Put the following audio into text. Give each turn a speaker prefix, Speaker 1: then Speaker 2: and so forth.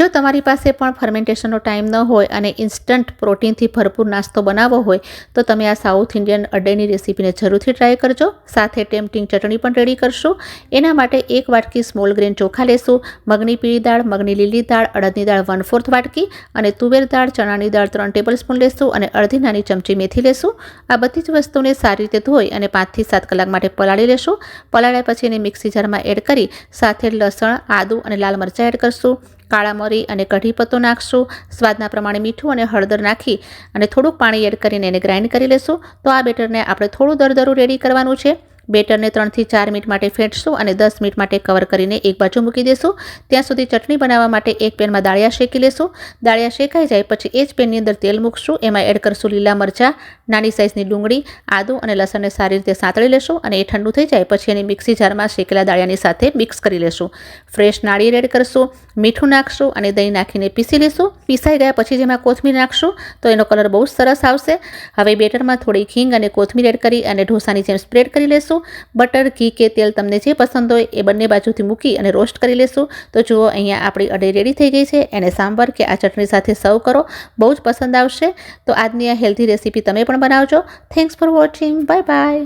Speaker 1: જો તમારી પાસે પણ ફર્મેન્ટેશનનો ટાઈમ ન હોય અને ઇન્સ્ટન્ટ પ્રોટીનથી ભરપૂર નાસ્તો બનાવવો હોય, તો તમે આ સાઉથ ઇન્ડિયન અડેની રેસીપીને જરૂરથી ટ્રાય કરજો. સાથે ટેમ્પટિંગ ચટણી પણ રેડી કરશું. એના માટે એક વાટકી સ્મોલ ગ્રેન ચોખા લેશું. મગની પીળી દાળ, મગની લીલી દાળ, અડદની દાળ વન ફોર્થ વાટકી અને તુવેર દાળ, ચણાની દાળ ત્રણ ટેબલ સ્પૂન લેશું અને અડધી નાની ચમચી મેથી લેશું. આ બધી જ વસ્તુને સારી રીતે ધોઈ અને પાંચથી સાત કલાક માટે પલાળી લેશું. પલાળ્યા પછી એને મિક્સી જારમાં એડ કરી સાથે લસણ, આદું અને લાલ મરચાં એડ કરશું. કાળા મરી અને કઢી પત્તો નાખશું. સ્વાદના પ્રમાણે મીઠું અને હળદર નાખી અને થોડુંક પાણી એડ કરીને એને ગ્રાઇન્ડ કરી લેશું. તો આ બેટરને આપણે થોડું દરદરું રેડી કરવાનું છે. બેટરને ત્રણથી ચાર મિનિટ માટે ફેંટશું અને દસ મિનિટ માટે કવર કરીને એક બાજુ મૂકી દેશું. ત્યાં સુધી ચટણી બનાવવા માટે એક પેનમાં દાળિયા શેકી લેશું. દાળિયા શેકાઈ જાય પછી એ જ પેનની અંદર તેલ મૂકશું. એમાં એડ કરશું લીલા મરચાં, નાની સાઇઝની ડુંગળી, આદું અને લસણને સારી રીતે સાંતળી લેશું અને એ ઠંડુ થઈ જાય પછી એને મિક્સી જારમાં શેકેલા દાળિયાની સાથે મિક્સ કરી લેશું. ફ્રેશ નાળિયેર એડ કરશું, મીઠું નાખશું અને દહીં નાખીને પીસી લેશું. પીસાઈ ગયા પછી જેમાં કોથમીર નાખશું તો એનો કલર બહુ જ સરસ આવશે. હવે બેટરમાં થોડી ખીંગ અને કોથમીર એડ કરી અને ઢોસાની જેમ સ્પ્રેડ કરી લેશું. બટર, ઘી કે તેલ તમને જે પસંદ હોય એ બંને બાજુથી મૂકી અને રોસ્ટ કરી લેશું. તો જુઓ, અહીંયા આપણી અડે રેડી થઈ ગઈ છે. એને સાંભર કે આ ચટણી સાથે સર્વ કરો. બહુ જ પસંદ આવશે. તો આજની આ હેલ્ધી રેસીપી તમે પણ બનાવજો. Thanks for watching bye bye